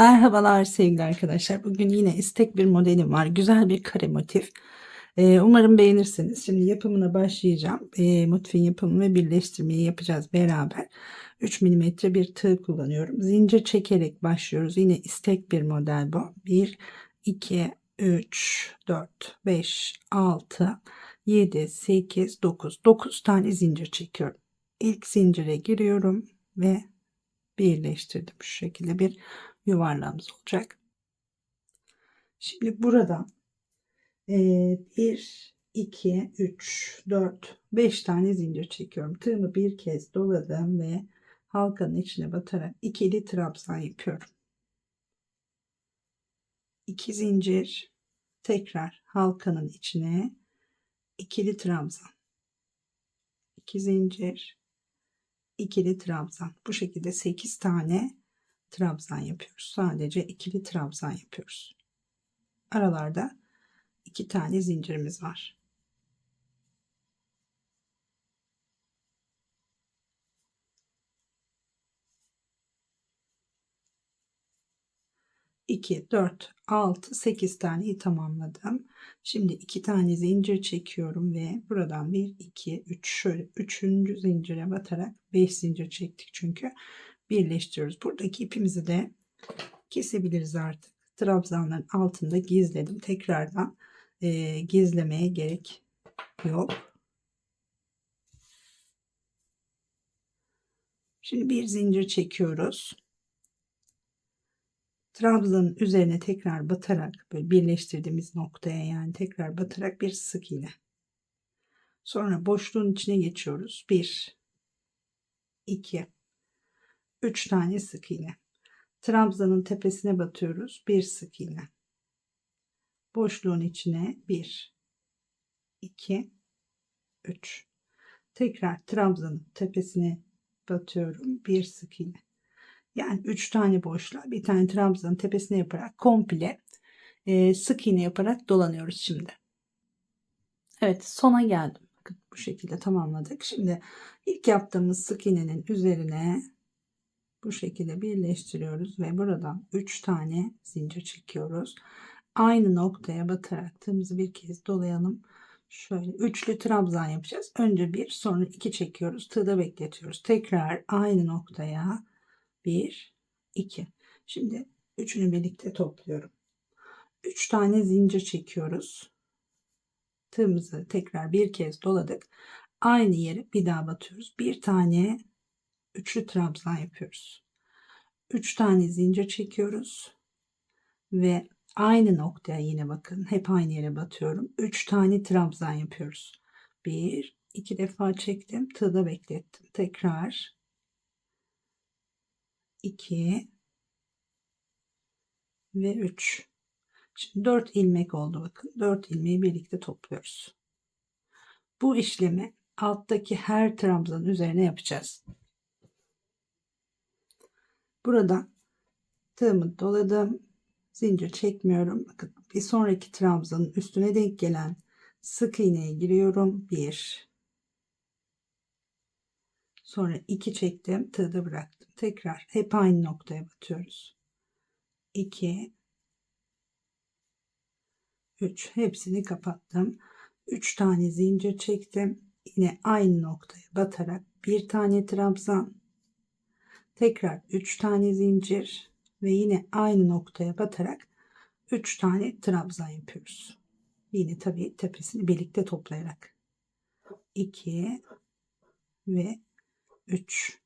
Merhabalar sevgili arkadaşlar. Bugün yine istek bir modelim var. Güzel bir kare motif. Ee, umarım beğenirsiniz. Şimdi yapımına başlayacağım. Ee, motifin yapımı ve birleştirmeyi yapacağız beraber. 3 mm bir tığ kullanıyorum. Zincir çekerek başlıyoruz. Yine istek bir model bu. 1, 2, 3, 4, 5, 6, 7, 8, 9. 9 tane zincir çekiyorum. İlk zincire giriyorum ve birleştirdim. Şu şekilde bir yuvarlağımız olacak. Şimdi buradan 1, 2, 3, 4, 5 tane zincir çekiyorum. Tığımı bir kez doladım ve halkanın içine batarak ikili trabzan yapıyorum. 2 zincir tekrar halkanın içine ikili trabzan. 2 zincir ikili trabzan. Bu şekilde 8 tane trabzan yapıyoruz. Sadece ikili trabzan yapıyoruz. Aralarda iki tane zincirimiz var. İki, dört, altı, sekiz taneyi tamamladım. Şimdi iki tane zincir çekiyorum ve buradan bir, iki, üç, şöyle üçüncü zincire batarak beş zincir çektik çünkü birleştiriyoruz. Buradaki ipimizi de kesebiliriz artık. Trabzanların altında gizledim. Tekrardan e, gizlemeye gerek yok. Şimdi bir zincir çekiyoruz. Trabzanın üzerine tekrar batarak böyle birleştirdiğimiz noktaya yani tekrar batarak bir sık iğne. Sonra boşluğun içine geçiyoruz. 1 2 3 tane sık iğne. Trabzanın tepesine batıyoruz. Bir sık iğne. Boşluğun içine 1 2 3 Tekrar trabzanın tepesine batıyorum. Bir sık iğne. Yani 3 tane boşluğa bir tane trabzanın tepesine yaparak komple e, sık iğne yaparak dolanıyoruz şimdi. Evet sona geldim. Bakın bu şekilde tamamladık. Şimdi ilk yaptığımız sık iğnenin üzerine bu şekilde birleştiriyoruz ve buradan 3 tane zincir çekiyoruz. Aynı noktaya batarak tığımızı bir kez dolayalım. Şöyle üçlü trabzan yapacağız. Önce bir sonra iki çekiyoruz. Tığda bekletiyoruz. Tekrar aynı noktaya bir iki. Şimdi üçünü birlikte topluyorum. Üç tane zincir çekiyoruz. Tığımızı tekrar bir kez doladık. Aynı yere bir daha batıyoruz. Bir tane üçlü trabzan yapıyoruz. Üç tane zincir çekiyoruz ve aynı noktaya yine bakın hep aynı yere batıyorum. Üç tane trabzan yapıyoruz. Bir, iki defa çektim, tığda beklettim. Tekrar iki ve üç. Şimdi dört ilmek oldu bakın. Dört ilmeği birlikte topluyoruz. Bu işlemi alttaki her trabzanın üzerine yapacağız. Buradan tığımı doladım. Zincir çekmiyorum. Bakın bir sonraki trabzanın üstüne denk gelen sık iğneye giriyorum. Bir. Sonra iki çektim. Tığda bıraktım. Tekrar hep aynı noktaya batıyoruz. 2 3 hepsini kapattım. 3 tane zincir çektim. Yine aynı noktaya batarak bir tane trabzan Tekrar 3 tane zincir ve yine aynı noktaya batarak 3 tane trabzan yapıyoruz. Yine tabii tepesini birlikte toplayarak 2 ve 3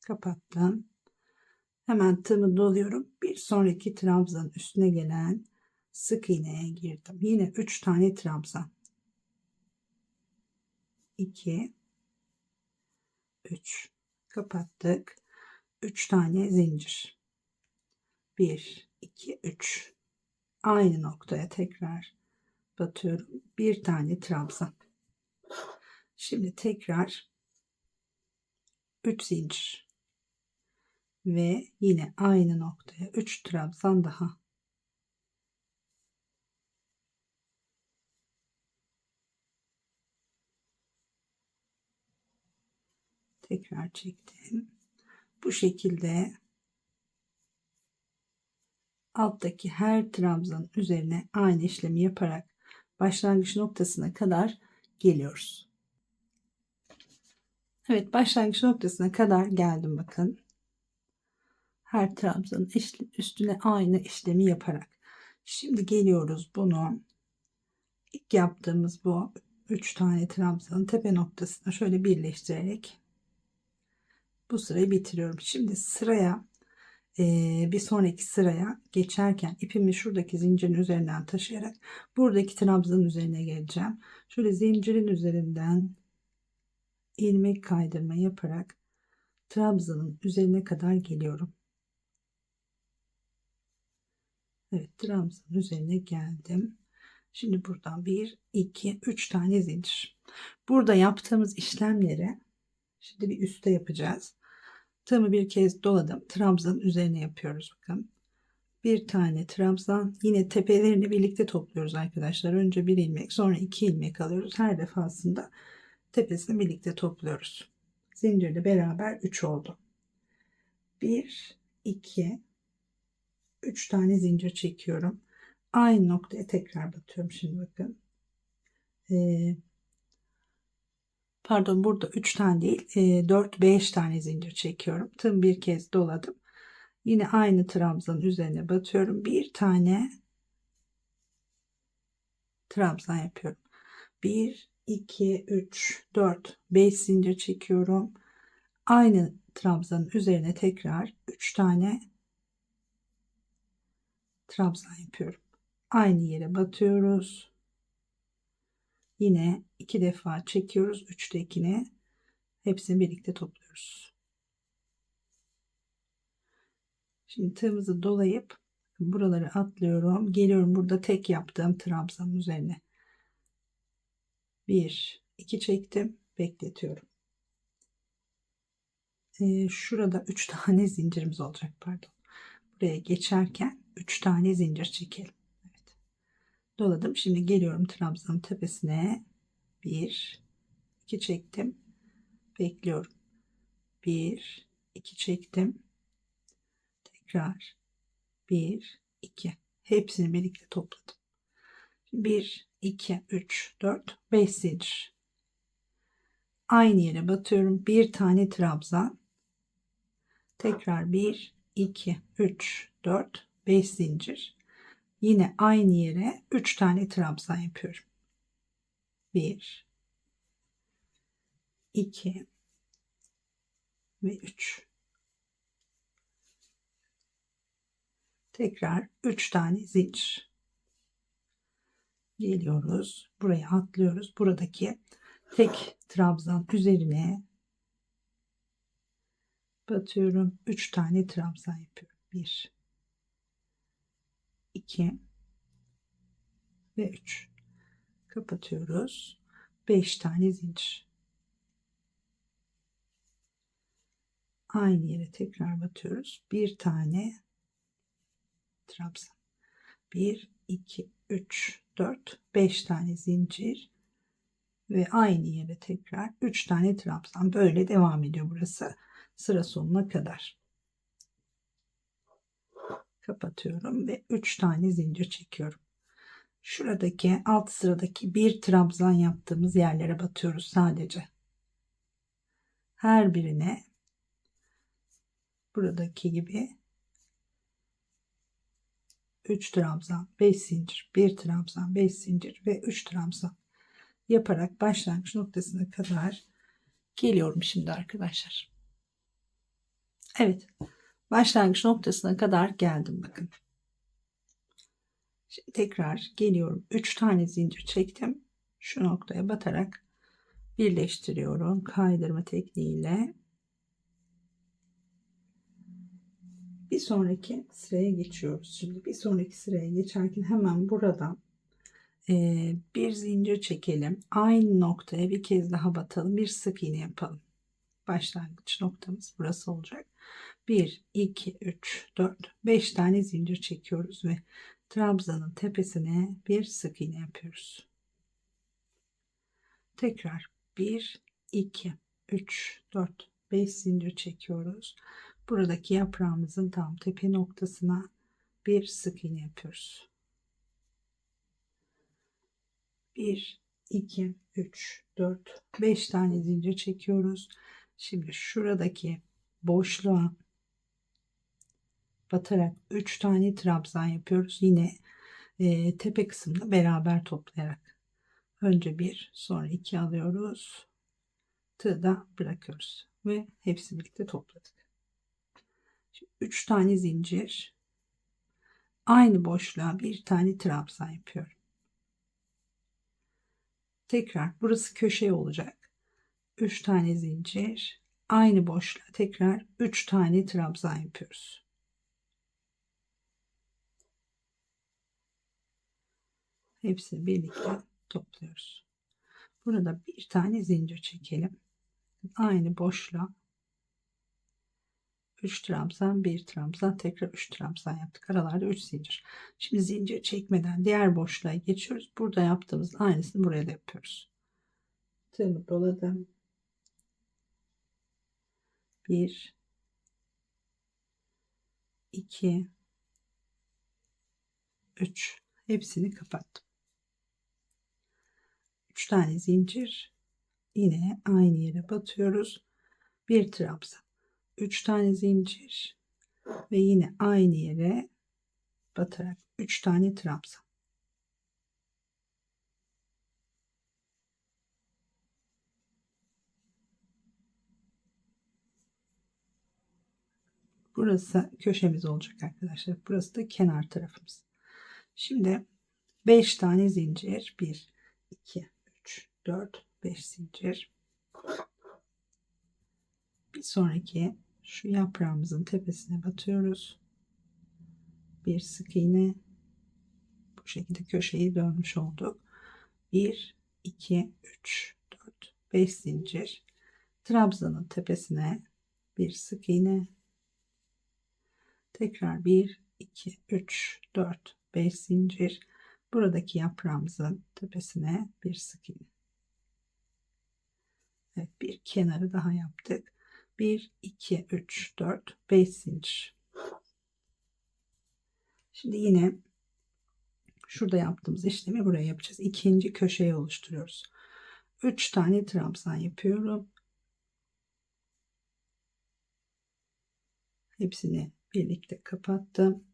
kapattım. Hemen tığımı doluyorum. Bir sonraki trabzanın üstüne gelen sık iğneye girdim. Yine 3 tane trabzan. 2 3 kapattık. 3 tane zincir. 1 2 3 aynı noktaya tekrar batıyorum. Bir tane trabzan. Şimdi tekrar 3 zincir ve yine aynı noktaya 3 trabzan daha. Tekrar çektim bu şekilde alttaki her trabzanın üzerine aynı işlemi yaparak başlangıç noktasına kadar geliyoruz. Evet başlangıç noktasına kadar geldim bakın. Her trabzanın üstüne aynı işlemi yaparak. Şimdi geliyoruz bunu ilk yaptığımız bu 3 tane trabzanın tepe noktasına şöyle birleştirerek bu sırayı bitiriyorum. Şimdi sıraya e, bir sonraki sıraya geçerken ipimi şuradaki zincirin üzerinden taşıyarak buradaki trabzanın üzerine geleceğim. Şöyle zincirin üzerinden ilmek kaydırma yaparak trabzanın üzerine kadar geliyorum. Evet trabzanın üzerine geldim. Şimdi buradan 1, 2, 3 tane zincir. Burada yaptığımız işlemleri şimdi bir üstte yapacağız. Tığımı bir kez doladım. Trabzanın üzerine yapıyoruz bakın. Bir tane trabzan. Yine tepelerini birlikte topluyoruz arkadaşlar. Önce bir ilmek sonra iki ilmek alıyoruz. Her defasında tepesini birlikte topluyoruz. Zincirle beraber 3 oldu. 1, 2, 3 tane zincir çekiyorum. Aynı noktaya tekrar batıyorum. Şimdi bakın. Ee, pardon burada 3 tane değil 4-5 tane zincir çekiyorum. Tım bir kez doladım. Yine aynı trabzanın üzerine batıyorum. Bir tane trabzan yapıyorum. 1, 2, 3, 4, 5 zincir çekiyorum. Aynı trabzanın üzerine tekrar 3 tane trabzan yapıyorum. Aynı yere batıyoruz. Yine iki defa çekiyoruz. Üçtekini hepsini birlikte topluyoruz. Şimdi tığımızı dolayıp buraları atlıyorum. Geliyorum burada tek yaptığım trabzanın üzerine. Bir, iki çektim. Bekletiyorum. Ee, şurada üç tane zincirimiz olacak. Pardon. Buraya geçerken üç tane zincir çekelim doladım. Şimdi geliyorum trabzanın tepesine. 1 2 çektim. Bekliyorum. 1 2 çektim. Tekrar 1 2 hepsini birlikte topladım. 1 2 3 4 5 zincir. Aynı yere batıyorum. Bir tane trabzan. Tekrar 1 2 3 4 5 zincir Yine aynı yere 3 tane trabzan yapıyorum. 1 2 ve 3 tekrar 3 tane zincir. Geliyoruz buraya atlıyoruz. Buradaki tek trabzan üzerine batıyorum. 3 tane trabzan yapıyorum. 1 2 ve 3 kapatıyoruz. 5 tane zincir. Aynı yere tekrar batıyoruz. Bir tane trabzan. 1 2 3 4 5 tane zincir. Ve aynı yere tekrar 3 tane trabzan. Böyle devam ediyor burası. Sıra sonuna kadar kapatıyorum ve 3 tane zincir çekiyorum. Şuradaki alt sıradaki bir trabzan yaptığımız yerlere batıyoruz sadece. Her birine buradaki gibi 3 trabzan, 5 zincir, 1 trabzan, 5 zincir ve 3 trabzan yaparak başlangıç noktasına kadar geliyorum şimdi arkadaşlar. Evet başlangıç noktasına kadar geldim bakın. Şimdi tekrar geliyorum. 3 tane zincir çektim. Şu noktaya batarak birleştiriyorum kaydırma tekniğiyle. Bir sonraki sıraya geçiyoruz. Şimdi bir sonraki sıraya geçerken hemen buradan e, bir zincir çekelim. Aynı noktaya bir kez daha batalım. Bir sık iğne yapalım. Başlangıç noktamız burası olacak. 1, 2, 3, 4, 5 tane zincir çekiyoruz ve trabzanın tepesine bir sık iğne yapıyoruz. Tekrar 1, 2, 3, 4, 5 zincir çekiyoruz. Buradaki yaprağımızın tam tepe noktasına bir sık iğne yapıyoruz. 1 2 3 4 5 tane zincir çekiyoruz. Şimdi şuradaki boşluğa batarak 3 tane trabzan yapıyoruz. Yine e, tepe kısmını beraber toplayarak. Önce 1 sonra 2 alıyoruz. Tığ da bırakıyoruz. Ve hepsi birlikte topladık. 3 tane zincir. Aynı boşluğa bir tane trabzan yapıyorum. Tekrar burası köşe olacak. 3 tane zincir. Aynı boşluğa tekrar 3 tane trabzan yapıyoruz. Hepsini birlikte topluyoruz. Burada bir tane zincir çekelim. Aynı boşluğa 3 trabzan, 1 trabzan, tekrar 3 trabzan yaptık. Aralarda 3 zincir. Şimdi zincir çekmeden diğer boşluğa geçiyoruz. Burada yaptığımız aynısını buraya da yapıyoruz. Tığımı doladım. 1 2 3 hepsini kapattım. 3 tane zincir yine aynı yere batıyoruz. Bir trabzan. 3 tane zincir ve yine aynı yere batarak 3 tane trabzan. Burası köşemiz olacak arkadaşlar. Burası da kenar tarafımız. Şimdi 5 tane zincir. 1, 2, 3, 4, 5 zincir. Bir sonraki şu yaprağımızın tepesine batıyoruz. Bir sık iğne. Bu şekilde köşeyi dönmüş olduk. 1, 2, 3, 4, 5 zincir. Trabzanın tepesine bir sık iğne. Tekrar 1, 2, 3, 4, 5 zincir. Buradaki yaprağımızın tepesine bir sık iğne. Evet, bir kenarı daha yaptık. 1, 2, 3, 4, 5 zincir. Şimdi yine şurada yaptığımız işlemi buraya yapacağız. İkinci köşeyi oluşturuyoruz. 3 tane trabzan yapıyorum. Hepsini birlikte kapattım.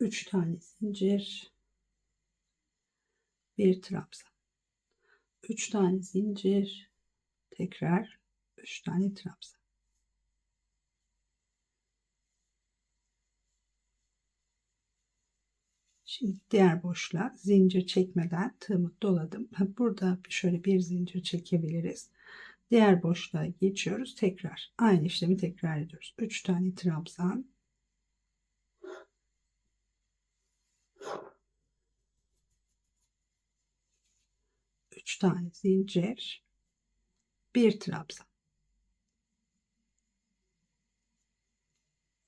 3 tane zincir. Bir trabzan. 3 tane zincir tekrar 3 tane trabzan. Şimdi diğer boşluğa zincir çekmeden tığımı doladım. Burada şöyle bir zincir çekebiliriz. Diğer boşluğa geçiyoruz. Tekrar aynı işlemi tekrar ediyoruz. 3 tane trabzan. Üç tane zincir bir trabzan.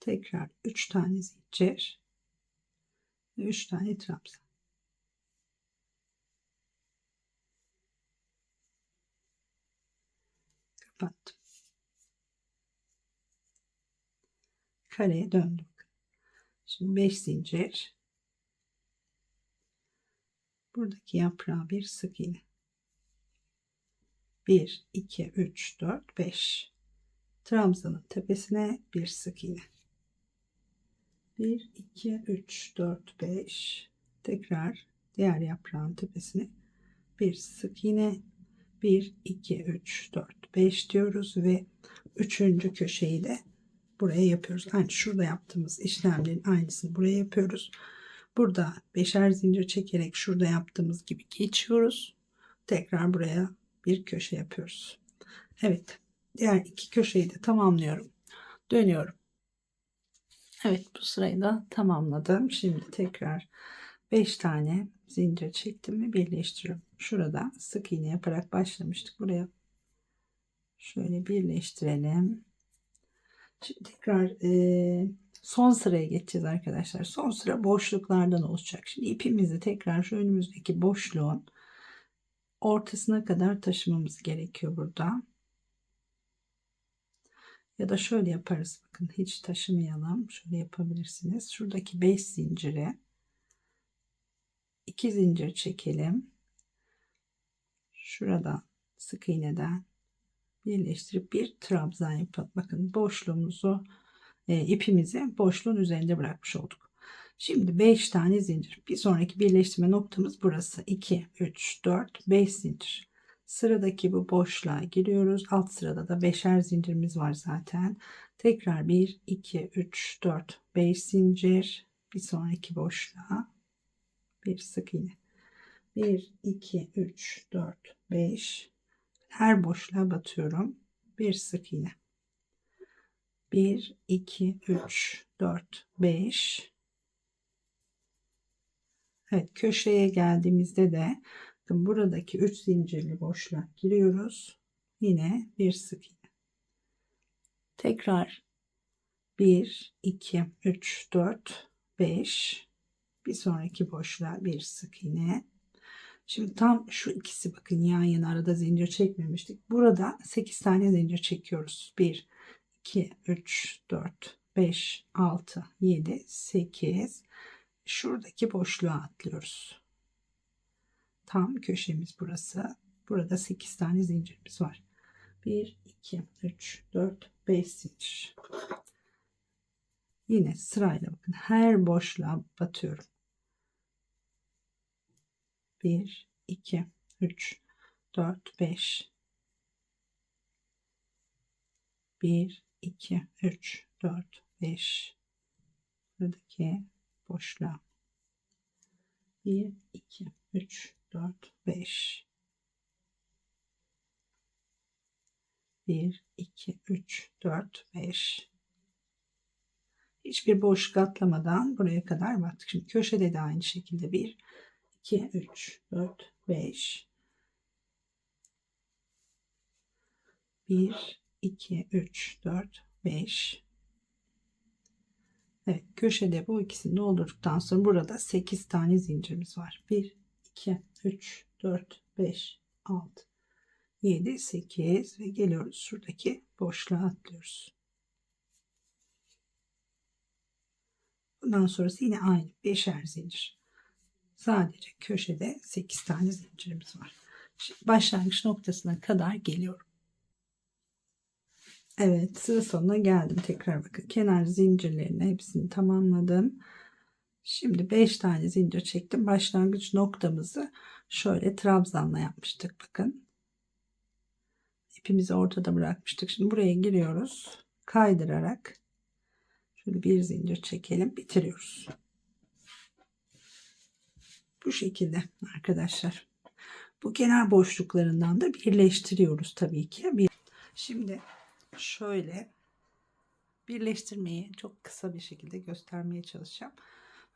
Tekrar 3 tane zincir 3 tane trabzan. Kapattım. Kareye döndüm. Şimdi 5 zincir. Buradaki yaprağa bir sık iğne. 1, 2, 3, 4, 5. Trabzanın tepesine bir sık iğne. 1, 2, 3, 4, 5. Tekrar diğer yaprağın tepesine bir sık iğne. 1, 2, 3, 4, 5 diyoruz ve üçüncü köşeyi de buraya yapıyoruz. Aynı şurada yaptığımız işlemlerin aynısını buraya yapıyoruz. Burada beşer zincir çekerek şurada yaptığımız gibi geçiyoruz. Tekrar buraya bir köşe yapıyoruz. Evet. Diğer iki köşeyi de tamamlıyorum. Dönüyorum. Evet bu sırayı da tamamladım. Şimdi tekrar 5 tane zincir çektim ve birleştiriyorum. Şurada sık iğne yaparak başlamıştık. Buraya şöyle birleştirelim. Şimdi tekrar e, son sıraya geçeceğiz arkadaşlar. Son sıra boşluklardan oluşacak. Şimdi ipimizi tekrar şu önümüzdeki boşluğun ortasına kadar taşımamız gerekiyor burada. Ya da şöyle yaparız. Bakın hiç taşımayalım. Şöyle yapabilirsiniz. Şuradaki 5 zincire 2 zincir çekelim. Şuradan sık iğneden birleştirip bir trabzan yapalım. Bakın boşluğumuzu e, ipimizi boşluğun üzerinde bırakmış olduk. Şimdi 5 tane zincir. Bir sonraki birleştirme noktamız burası. 2, 3, 4, 5 zincir. Sıradaki bu boşluğa giriyoruz. Alt sırada da beşer zincirimiz var zaten. Tekrar 1, 2, 3, 4, 5 zincir. Bir sonraki boşluğa bir sık iğne. 1, 2, 3, 4, 5. Her boşluğa batıyorum. Bir sık iğne. 1, 2, 3, 4, 5. Evet köşeye geldiğimizde de bakın buradaki 3 zincirli boşluğa giriyoruz. Yine bir sık iğne. Tekrar 1, 2, 3, 4, 5. Bir sonraki boşluğa bir sık iğne. Şimdi tam şu ikisi bakın yan yana arada zincir çekmemiştik. Burada 8 tane zincir çekiyoruz. 1, 2, 3, 4, 5, 6, 7, 8. Şuradaki boşluğa atlıyoruz. Tam köşemiz burası. Burada 8 tane zincirimiz var. 1, 2, 3, 4, 5 zincir. Yine sırayla bakın her boşluğa batıyorum. 1, 2, 3, 4, 5. 1, 2, 3, 4, 5. Buradaki boşluğa. 1, 2, 3, 4, 5. 1, 2, 3, 4, 5. Hiçbir boşluk atlamadan buraya kadar battık. Şimdi köşede de aynı şekilde 1, 2, 3, 4, 5. 1, 2, 3, 4, 5. Evet köşede bu ikisini doldurduktan sonra burada 8 tane zincirimiz var. 1, 2, 3, 4, 5, 6, 7, 8 ve geliyoruz şuradaki boşluğa atlıyoruz. Bundan sonrası yine aynı 5'er zincir. Sadece köşede 8 tane zincirimiz var. Şimdi başlangıç noktasına kadar geliyorum. Evet sıra sonuna geldim. Tekrar bakın kenar zincirlerini hepsini tamamladım. Şimdi 5 tane zincir çektim. Başlangıç noktamızı şöyle trabzanla yapmıştık. Bakın. İpimizi ortada bırakmıştık. Şimdi buraya giriyoruz. Kaydırarak şöyle bir zincir çekelim. Bitiriyoruz. Bu şekilde arkadaşlar. Bu kenar boşluklarından da birleştiriyoruz tabii ki. Şimdi şöyle birleştirmeyi çok kısa bir şekilde göstermeye çalışacağım.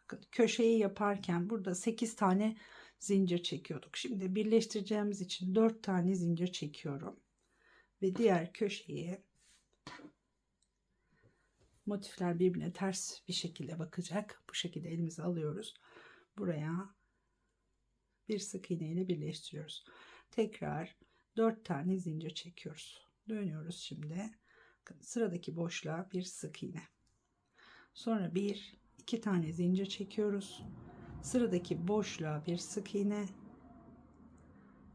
Bakın köşeyi yaparken burada 8 tane zincir çekiyorduk. Şimdi birleştireceğimiz için 4 tane zincir çekiyorum. Ve diğer köşeyi motifler birbirine ters bir şekilde bakacak. Bu şekilde elimize alıyoruz. Buraya bir sık iğne ile birleştiriyoruz. Tekrar 4 tane zincir çekiyoruz. Dönüyoruz şimdi. Sıradaki boşluğa bir sık iğne. Sonra bir iki tane zincir çekiyoruz. Sıradaki boşluğa bir sık iğne.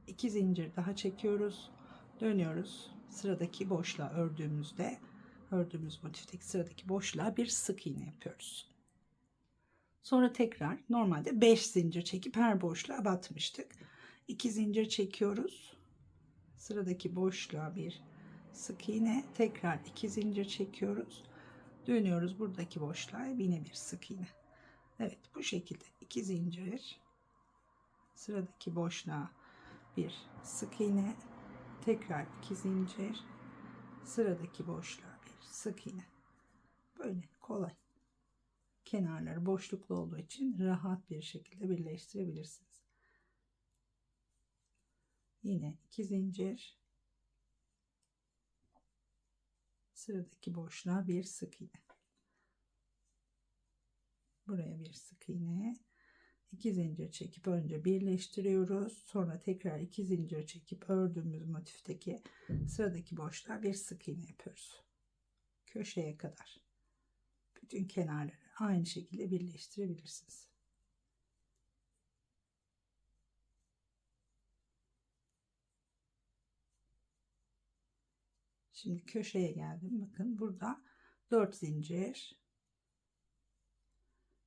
iki zincir daha çekiyoruz. Dönüyoruz. Sıradaki boşluğa ördüğümüzde ördüğümüz motifteki sıradaki boşluğa bir sık iğne yapıyoruz. Sonra tekrar normalde 5 zincir çekip her boşluğa batmıştık. 2 zincir çekiyoruz. Sıradaki boşluğa bir sık iğne, tekrar 2 zincir çekiyoruz. Dönüyoruz buradaki boşluğa yine bir sık iğne. Evet bu şekilde 2 zincir. Sıradaki boşluğa bir sık iğne, tekrar 2 zincir. Sıradaki boşluğa sık iğne. Böyle kolay kenarları boşluklu olduğu için rahat bir şekilde birleştirebilirsiniz. Yine iki zincir sıradaki boşluğa bir sık iğne. Buraya bir sık iğne. iki zincir çekip önce birleştiriyoruz. Sonra tekrar iki zincir çekip ördüğümüz motifteki sıradaki boşluğa bir sık iğne yapıyoruz. Köşeye kadar bütün kenarları aynı şekilde birleştirebilirsiniz. Şimdi köşeye geldim. Bakın burada 4 zincir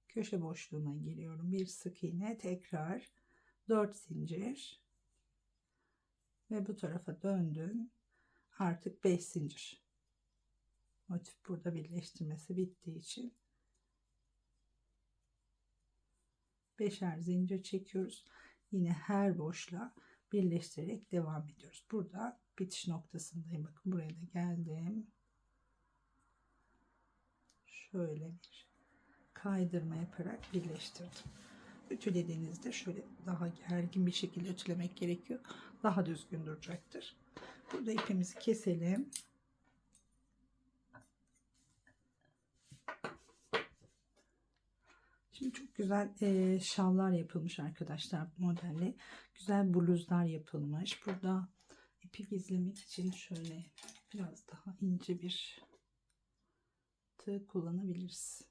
köşe boşluğuna giriyorum. Bir sık iğne tekrar 4 zincir ve bu tarafa döndüm. Artık 5 zincir. Motif burada birleştirmesi bittiği için beşer zincir çekiyoruz. Yine her boşluğa birleştirerek devam ediyoruz. Burada bitiş noktasındayım. Bakın buraya da geldim. Şöyle bir kaydırma yaparak birleştirdim. Ütülediğinizde şöyle daha gergin bir şekilde ütülemek gerekiyor. Daha düzgün duracaktır. Burada ipimizi keselim. Şimdi çok güzel e, şallar yapılmış arkadaşlar modelle. Güzel bluzlar yapılmış. Burada ipi gizlemek için şöyle biraz daha ince bir tığ kullanabiliriz.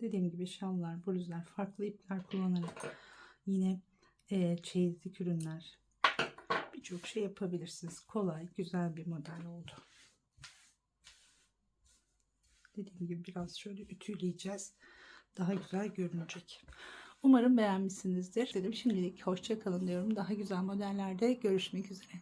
Dediğim gibi şallar, bluzlar, farklı ipler kullanarak yine e, çeyizlik ürünler birçok şey yapabilirsiniz. Kolay, güzel bir model oldu. Dediğim gibi biraz şöyle ütüleyeceğiz. Daha güzel görünecek. Umarım beğenmişsinizdir. Dedim şimdilik hoşça kalın diyorum. Daha güzel modellerde görüşmek üzere.